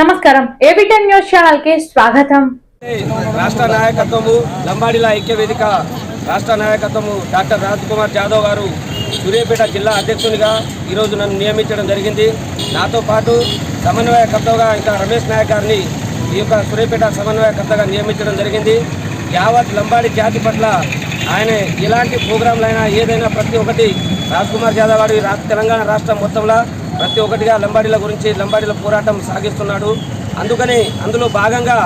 నమస్కారం. ఏబిటెన్ న్యూస్ ఛానల్కి స్వాగతం రాష్ట్ర నాయకత్వము లంబాడిల ఐక్య వేదిక రాష్ట్ర నాయకత్వము డాక్టర్ రాజ్ కుమార్ జాదవ్ గారు సూర్యాపేట జిల్లా అధ్యక్షునిగా ఈరోజు నన్ను నియమించడం జరిగింది. నాతో పాటు సమన్వయకర్తగా ఇంకా రమేష్ నాయక్ గారిని ఈ యొక్క సూర్యాపేట సమన్వయకర్తగా నియమించడం జరిగింది. యావత్ లంబాడి జాతి పట్ల ఆయన ఎలాంటి ప్రోగ్రాంలైనా ఏదైనా ప్రతి ఒక్కటి రాజ్ కుమార్ యాదవ్ గారు తెలంగాణ రాష్ట్రం మొత్తంలో ప్రతి ఒక్కటిగా లంబాడీల గురించి లంబాడీల పోరాటం సాగిస్తున్నాడు. అందుకని అందులో భాగంగా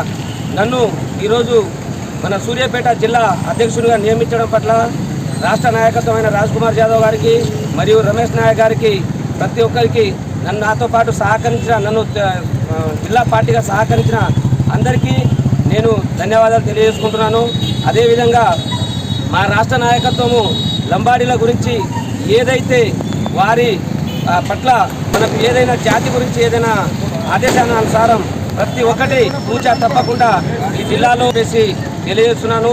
నన్ను ఈరోజు మన సూర్యాపేట జిల్లా అధ్యక్షుడిగా నియమించడం పట్ల రాష్ట్ర నాయకత్వమైన రాజ్ కుమార్ యాదవ్ గారికి మరియు రమేష్ నాయక్ గారికి ప్రతి ఒక్కరికి నన్ను నాతో పాటు సహకరించిన నన్ను జిల్లా పార్టీగా సహకరించిన అందరికీ నేను ధన్యవాదాలు తెలియజేసుకుంటున్నాను. అదేవిధంగా మా రాష్ట్ర నాయకత్వము లంబాడీల గురించి ఏదైతే వారి పట్ల మనకు ఏదైనా జాతి గురించి ఏదైనా ఆదేశానుసారం ప్రతి ఒక్కటి పూజ తప్పకుండా ఈ జిల్లాలో వేసి తెలియజేస్తున్నాను.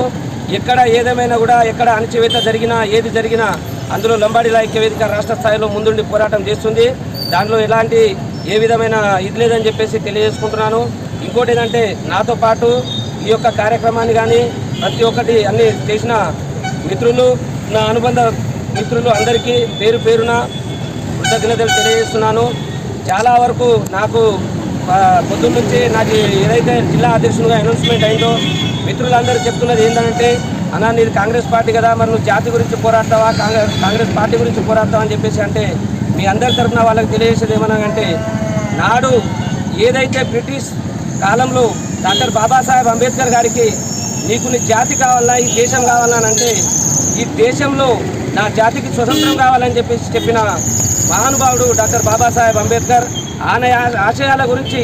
ఎక్కడ ఏదేమైనా కూడా ఎక్కడ అణచివేత జరిగినా ఏది జరిగినా అందులో లంబాడి ఐక్య వేదిక రాష్ట్ర స్థాయిలో ముందుండి పోరాటం చేస్తుంది. దానిలో ఎలాంటి ఏ విధమైన ఇది లేదని చెప్పేసి తెలియజేసుకుంటున్నాను. ఇంకోటి ఏంటంటే నాతో పాటు ఈ యొక్క కార్యక్రమాన్ని కానీ ప్రతి ఒక్కటి అన్ని చేసిన మిత్రులు నా అనుబంధ మిత్రులు అందరికీ పేరు పేరున కృతజ్ఞతలు తెలియజేస్తున్నాను. చాలా వరకు నాకు పొద్దున్న నుంచి నాకు ఏదైతే జిల్లా అధ్యక్షునిగా అనౌన్స్మెంట్ అయిందో మిత్రులందరూ చెప్తున్నది ఏంటంటే అన్నా నీది కాంగ్రెస్ పార్టీ కదా మరి నువ్వు జాతి గురించి పోరాడతావా కాంగ్రెస్ కాంగ్రెస్ పార్టీ గురించి పోరాడతావా అని చెప్పేసి అంటే మీ అందరి తరఫున వాళ్ళకి తెలియజేసేది ఏమన్నానంటే నాడు ఏదైతే బ్రిటిష్ కాలంలో డాక్టర్ బాబాసాహెబ్ అంబేద్కర్ గారికి నీకు నీ జాతి కావాలా ఈ దేశం కావాలా అంటే ఈ దేశంలో నా జాతికి స్వతంత్రం కావాలని చెప్పేసి చెప్పిన మహానుభావుడు డాక్టర్ బాబాసాహెబ్ అంబేద్కర్ ఆయన ఆశయాల గురించి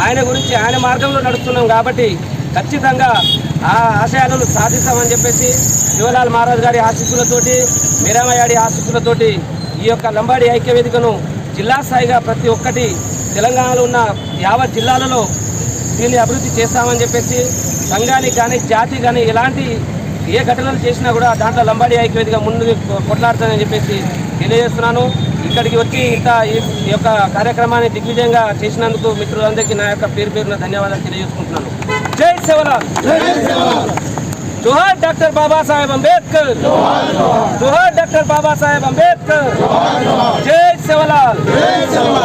ఆయన గురించి ఆయన మార్గంలో నడుస్తున్నాం కాబట్టి ఖచ్చితంగా ఆ ఆశయాలను సాధిస్తామని చెప్పేసి శివలాల్ మహారాజ్ గారి ఆశీస్సులతోటి మీరామయ్యాడి ఆశీస్సులతోటి ఈ యొక్క లంబాడి ఐక్య వేదికను జిల్లా స్థాయిగా ప్రతి ఒక్కటి తెలంగాణలో ఉన్న యావత్ జిల్లాలలో దీన్ని అభివృద్ధి చేస్తామని చెప్పేసి సంఘానికి కానీ జాతి కానీ ఎలాంటి ఏ ఘటనలు చేసినా కూడా దాంట్లో లంబాడి ఐక్యవేదిగా ముందు కొట్లాడుతుందని చెప్పేసి తెలియజేస్తున్నాను. ఇక్కడికి వచ్చి ఇంత ఈ- యొక్క కార్యక్రమాన్ని దిగ్విజయంగా చేసినందుకు మిత్రులందరికీ నా యొక్క పేరు పేరున ధన్యవాదాలు తెలియజేసుకుంటున్నాను. జై సేవలాల్ జోహార్ డాక్టర్ బాబాసాహెబ్ అంబేద్కర్. జోహార్ డాక్టర్ బాబాసాహెబ్ అంబేద్కర్. జై మెరమయాడి